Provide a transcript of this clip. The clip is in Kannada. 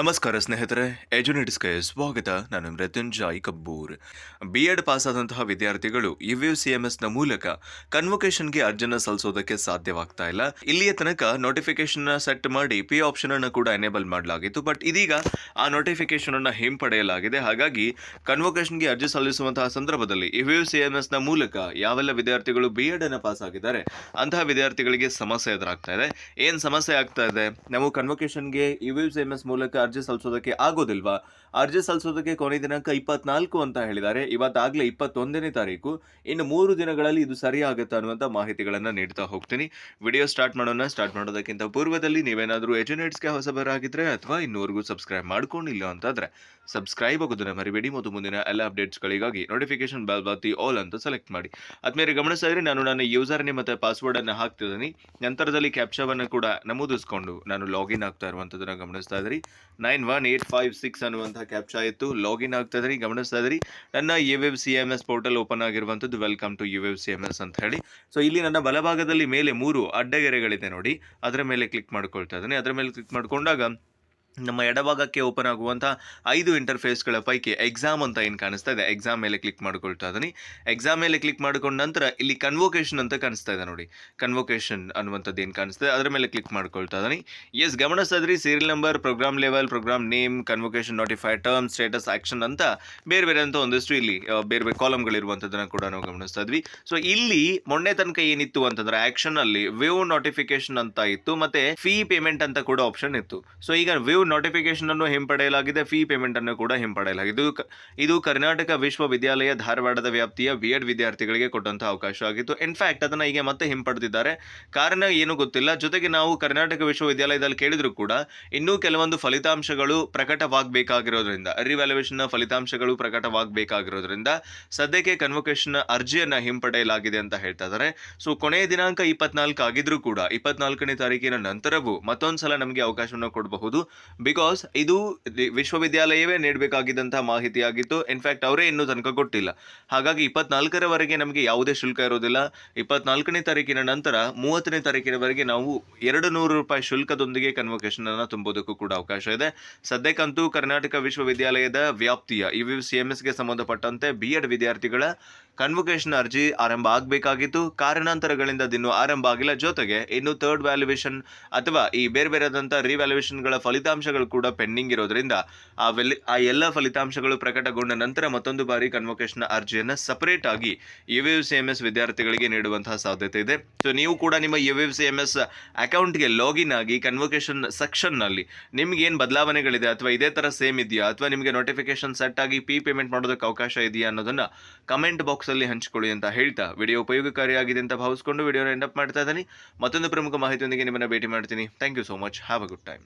ನಮಸ್ಕಾರ ಸ್ನೇಹಿತರೆ ಎಜುನೆಟಿಸ್ಗೆ ಸ್ವಾಗತ. ನಾನು Mrutyunjay Kabbur. B Ed pass ಆದಂತಹ ವಿದ್ಯಾರ್ಥಿಗಳು ಯು ಸಿ ಎಂ ಎಸ್ನ ಮೂಲಕ ಕನ್ವೊಕೇಶನ್ಗೆ ಅರ್ಜಿನ ಸಲ್ಲಿಸೋದಕ್ಕೆ ಸಾಧ್ಯವಾಗ್ತಾ ಇಲ್ಲ. ಇಲ್ಲಿಯ ತನಕ ನೋಟಿಫಿಕೇಶನ್ ಸೆಟ್ ಮಾಡಿ ಪಿ ಆಪ್ಷನ್ ಅನ್ನು ಕೂಡ ಎನೇಬಲ್ ಮಾಡಲಾಗಿತ್ತು. ಬಟ್ ಇದೀಗ ಆ ನೋಟಿಫಿಕೇಶನ್ ಅನ್ನು ಹಿಂಪಡೆಯಲಾಗಿದೆ. ಹಾಗಾಗಿ ಕನ್ವೊಕೇಶನ್ಗೆ ಅರ್ಜಿ ಸಲ್ಲಿಸುವಂತಹ ಸಂದರ್ಭದಲ್ಲಿ ಯು ಸಿ ಎಂ ಎಸ್ನ ಮೂಲಕ ಯಾವೆಲ್ಲ ವಿದ್ಯಾರ್ಥಿಗಳು ಬಿ ಎಡ್ ಅನ್ನು ಪಾಸ್ ಆಗಿದ್ದಾರೆ ಅಂತಹ ವಿದ್ಯಾರ್ಥಿಗಳಿಗೆ ಸಮಸ್ಯೆ ಎದುರಾಗ್ತಾ ಇದೆ. ಏನು ಸಮಸ್ಯೆ ಆಗ್ತಾ ಇದೆ? ನಾವು ಕನ್ವೊಕೇಶನ್ಗೆ ಯು ಸಿ ಎಂ ಎಸ್ ಮೂಲಕ ಅರ್ಜಿ ಸಲ್ಲಿಸೋದಕ್ಕೆ ಆಗೋದಿಲ್ವಾ? ಅರ್ಜಿ ಸಲ್ಲಿಸೋದಕ್ಕೆ ಕೊನೆ ದಿನಾಂಕ ಇಪ್ಪತ್ನಾಲ್ಕು ಅಂತ ಹೇಳಿದ್ದಾರೆ. ಇವತ್ತಾಗಲೇ ಇಪ್ಪತ್ತೊಂದನೇ ತಾರೀಕು. ಇನ್ನು ಮೂರು ದಿನಗಳಲ್ಲಿ ಇದು ಸರಿ ಆಗುತ್ತೆ ಅನ್ನುವಂಥ ಮಾಹಿತಿಗಳನ್ನು ನೀಡ್ತಾ ಹೋಗ್ತೀನಿ. ವಿಡಿಯೋ ಸ್ಟಾರ್ಟ್ ಮಾಡೋಣ. ಸ್ಟಾರ್ಟ್ ಮಾಡೋದಕ್ಕಿಂತ ಪೂರ್ವದಲ್ಲಿ ನೀವೇನಾದರೂ ಎಜುನೇಟ್ಸ್ಗೆ ಹೊಸಬರಾಗಿದ್ದರೆ ಅಥವಾ ಇನ್ನೂವರೆಗೂ ಸಬ್ಸ್ಕ್ರೈಬ್ ಮಾಡ್ಕೊಂಡಿಲ್ಲ ಅಂತಾದರೆ ಸಬ್ಸ್ಕ್ರೈಬ್ ಆಗೋದನ್ನು ಮರಿಬೇಡಿ. ಮತ್ತು ಮುಂದಿನ ಎಲ್ಲ ಅಪ್ಡೇಟ್ಸ್ಗಳಿಗಾಗಿ ನೋಟಿಫಿಕೇಶನ್ ಬೆಲ್ ಬಾತಿ ಆಲ್ ಅಂತ ಸೆಲೆಕ್ಟ್ ಮಾಡಿ. ಆದ್ಮೇಲೆ ಗಮನಿಸ್ತಾ ಇದ್ರೆ ನಾನು ನನ್ನ ಯೂಸರ್ ಮತ್ತು ಪಾಸ್ವರ್ಡನ್ನು ಹಾಕ್ತಿದ್ದೀನಿ. ನಂತರದಲ್ಲಿ ಕ್ಯಾಪ್ಚಾವನ್ನು ಕೂಡ ನಮೂದಿಸ್ಕೊಂಡು ನಾನು ಲಾಗಿನ್ ಆಗ್ತಾ ಇರುವಂಥದ್ದನ್ನು ಗಮನಿಸ್ತಾ ಇದ್ರಿ. Nine one eight five six ಅನ್ನುವಂಥ ಕ್ಯಾಪ್ಚಾ ಇತ್ತು. ಲಾಗಿನ್ ಆಗ್ತಾ ಇದ್ರಿ ಗಮನಿಸ್ತಾ ಇದ್ರಿ ನನ್ನ U web C M S portal open ಆಗಿರುವಂಥದ್ದು welcome to U web C M S ಅಂತ ಹೇಳಿ. ಸೊ ಇಲ್ಲಿ ನನ್ನ ಬಲಭಾಗದಲ್ಲಿ ಮೇಲೆ ಮೂರು ಅಡ್ಡಗೆರೆಗಳಿದೆ ನೋಡಿ. ಅದರ ಮೇಲೆ ಕ್ಲಿಕ್ ಮಾಡ್ಕೊಳ್ತಾ ಇದ್ದೀನಿ. ಅದರ ಮೇಲೆ ಕ್ಲಿಕ್ ಮಾಡ್ಕೊಂಡಾಗ ನಮ್ಮ ಎಡಭಾಗಕ್ಕೆ ಓಪನ್ ಆಗುವಂಥ ಐದು ಇಂಟರ್ಫೇಸ್ಗಳ ಪೈಕಿ ಎಕ್ಸಾಮ್ ಅಂತ ಏನು ಕಾಣಿಸ್ತಾ ಇದೆ? ಎಕ್ಸಾಮ್ ಮೇಲೆ ಕ್ಲಿಕ್ ಮಾಡ್ಕೊಳ್ತಾ ಇದ್ದೀನಿ ಎಕ್ಸಾಮ್ ಮೇಲೆ ಕ್ಲಿಕ್ ಮಾಡ್ಕೊಂಡ ನಂತರ ಇಲ್ಲಿ ಕನ್ವೊಕೇಶನ್ ಅಂತ ಕಾಣಿಸ್ತಾ ಇದೆ ನೋಡಿ. ಕನ್ವೊಕೇಶನ್ ಅನ್ನುವಂಥದ್ದು ಏನು ಕಾಣಿಸ್ತಾ ಇದೆ? ಅದರ ಮೇಲೆ ಕ್ಲಿಕ್ ಮಾಡ್ಕೊಳ್ತಾ ಇದ್ದೀನಿ ಎಸ್ ಗಮನಿಸ್ತಾ serial number programme level programme name convocation notify term status action ಅಂತ ಬೇರೆ ಬೇರೆ ಅಂತ ಒಂದಿಷ್ಟು ಇಲ್ಲಿ ಬೇರೆ ಬೇರೆ ಕಾಲಮ್ಗಳಿರುವಂಥದ್ದನ್ನು ಕೂಡ ನಾವು ಗಮನಿಸ್ತಾ ಇದ್ವಿ. ಸೊ ಇಲ್ಲಿ ಮೊನ್ನೆ ತನಕ ಏನಿತ್ತು ಅಂತಂದ್ರೆ ಆಕ್ಷನ್ ಅಲ್ಲಿ ವ್ಯೂ ನೋಟಿಫಿಕೇಶನ್ ಅಂತ ಇತ್ತು. ಮತ್ತೆ ಫೀ ಪೇಮೆಂಟ್ ಅಂತ ಕೂಡ ಆಪ್ಷನ್ ಇತ್ತು. ಸೊ ಈಗ ವ್ಯೂ ನೋಟಿಫಿಕೇಶನ್ ಅನ್ನು ಹಿಂಪಡೆಯಲಾಗಿದೆ. ಫೀ ಪೇಮೆಂಟ್ ಅನ್ನು ಕೂಡ ಹಿಂಪಡೆಯಲಾಗಿದೆ. ಇದು ಕರ್ನಾಟಕ ವಿಶ್ವವಿದ್ಯಾಲಯ ಧಾರವಾಡದ ವ್ಯಾಪ್ತಿಯ ಬಿ ಎಡ್ ವಿದ್ಯಾರ್ಥಿಗಳಿಗೆ ಕೊಟ್ಟಂತಹ ಅವಕಾಶ ಆಗಿತ್ತು. ಇನ್ಫ್ಯಾಕ್ಟ್ ಅದನ್ನ ಈಗ ಮತ್ತೆ ಹಿಂಪಡೆದಿದ್ದಾರೆ. ಕಾರಣ ಏನು ಗೊತ್ತಿಲ್ಲ. ಜೊತೆಗೆ ನಾವು ಕರ್ನಾಟಕ ವಿಶ್ವವಿದ್ಯಾಲಯದಲ್ಲಿ ಕೇಳಿದ್ರು ಕೂಡ ಇನ್ನೂ ಕೆಲವೊಂದು ಫಲಿತಾಂಶಗಳು ಪ್ರಕಟವಾಗಬೇಕಾಗಿರೋದ್ರಿಂದ ರಿವ್ಯಾಲ್ಯೂಯೇಷನ್ ಫಲಿತಾಂಶಗಳು ಪ್ರಕಟವಾಗಬೇಕಾಗಿರೋದ್ರಿಂದ ಸದ್ಯಕ್ಕೆ ಕನ್ವೊಕೇಶನ್ ಅರ್ಜಿಯನ್ನು ಹಿಂಪಡೆಯಲಾಗಿದೆ ಅಂತ ಹೇಳ್ತಾ ಇದ್ದಾರೆ. ಸೊ ಕೊನೆಯ ದಿನಾಂಕ ಇಪ್ಪತ್ನಾಲ್ಕು ಆಗಿದ್ರೂ ಕೂಡ, ಇಪ್ಪತ್ನಾಲ್ಕನೇ ತಾರೀಕಿನ ನಂತರವೂ ಮತ್ತೊಂದ್ಸಲ ನಮಗೆ ಅವಕಾಶವನ್ನು ಕೊಡಬಹುದು. ಬಿಕಾಸ್ ಇದು ವಿಶ್ವವಿದ್ಯಾಲಯವೇ ನೀಡಬೇಕಾಗಿದ್ದಂತಹ ಮಾಹಿತಿಯಾಗಿತ್ತು. ಇನ್ಫ್ಯಾಕ್ಟ್ ಅವರೇ ಇನ್ನೂ ತನಕ ಕೊಟ್ಟಿಲ್ಲ. ಹಾಗಾಗಿ ಇಪ್ಪತ್ನಾಲ್ಕರವರೆಗೆ ನಮಗೆ ಯಾವುದೇ ಶುಲ್ಕ ಇರೋದಿಲ್ಲ. ಇಪ್ಪತ್ನಾಲ್ಕನೇ ತಾರೀಕಿನ ನಂತರ ಮೂವತ್ತನೇ ತಾರೀಕಿನವರೆಗೆ ನಾವು ಎರಡು ನೂರು ರೂಪಾಯಿ ಶುಲ್ಕದೊಂದಿಗೆ ಕನ್ವೊಕೇಶನ್ ಅನ್ನು ತುಂಬೋದಕ್ಕೂ ಕೂಡ ಅವಕಾಶ ಇದೆ. ಸದ್ಯಕ್ಕಂತೂ ಕರ್ನಾಟಕ ವಿಶ್ವವಿದ್ಯಾಲಯದ ವ್ಯಾಪ್ತಿಯ ಇ ಸಿ ಎಂ ಎಸ್ಗೆ ಸಂಬಂಧಪಟ್ಟಂತೆ ಬಿ ಎಡ್ ವಿದ್ಯಾರ್ಥಿಗಳ ಕನ್ವೊಕೇಶನ್ ಅರ್ಜಿ ಆರಂಭ ಆಗಬೇಕಾಗಿತ್ತು. ಕಾರಣಾಂತರಗಳಿಂದ ಇನ್ನು ಆರಂಭ ಆಗಿಲ್ಲ. ಜೊತೆಗೆ, ಇನ್ನು ಥರ್ಡ್ ವ್ಯಾಲ್ಯೂಯೇಷನ್ ಅಥವಾ ಈ ಬೇರೆ ಬೇರೆದಂಥ ರಿವ್ಯಾಲ್ಯೂಯೇಷನ್ಗಳ ಫಲಿತಾಂಶಗಳು ಕೂಡ ಪೆಂಡಿಂಗ್ ಇರೋದ್ರಿಂದ ಆ ವೆಲ್, ಆ ಎಲ್ಲ ಫಲಿತಾಂಶಗಳು ಪ್ರಕಟಗೊಂಡ ನಂತರ ಮತ್ತೊಂದು ಬಾರಿ ಕನ್ವೊಕೇಶನ್ ಅರ್ಜಿಯನ್ನು ಸಪರೇಟ್ ಆಗಿ ಯು ಸಿ ಎಂ ಎಸ್ ವಿದ್ಯಾರ್ಥಿಗಳಿಗೆ ನೀಡುವಂತಹ ಸಾಧ್ಯತೆ ಇದೆ. ಸೊ ನೀವು ಕೂಡ ನಿಮ್ಮ U U C M S ಅಕೌಂಟ್ಗೆ ಲಾಗಿನ್ ಆಗಿ ಕನ್ವೊಕೇಶನ್ ಸೆಕ್ಷನ್ನಲ್ಲಿ ನಿಮ್ಗೆ ಏನು ಬದಲಾವಣೆಗಳಿದೆ ಅಥವಾ ಇದೇ ಥರ ಸೇಮ್ ಇದೆಯಾ ಅಥವಾ ನಿಮಗೆ ನೋಟಿಫಿಕೇಶನ್ ಸೆಟ್ ಆಗಿ ಪಿ ಪೇಮೆಂಟ್ ಮಾಡೋದಕ್ಕೆ ಅವಕಾಶ ಇದೆಯಾ ಅನ್ನೋದನ್ನು ಕಮೆಂಟ್ ಬಾಕ್ಸಲ್ಲಿ ಹಂಚಿಕೊಳ್ಳಿ ಅಂತ ಹೇಳ್ತಾ ವಿಡಿಯೋ ಉಪಯೋಗಕಾರಿಯಾಗಿದೆ ಅಂತ ಭಾವಿಸ್ಕೊಂಡು ವಿಡಿಯೋನ ಎಂಡಪ್ ಮಾಡ್ತಾ ಇದ್ದೀನಿ. ಮತ್ತೊಂದು ಪ್ರಮುಖ ಮಾಹಿತಿಯೊಂದಿಗೆ ನಿಮ್ಮನ್ನು ಭೇಟಿ ಮಾಡ್ತೀನಿ. Thank you so much have a good time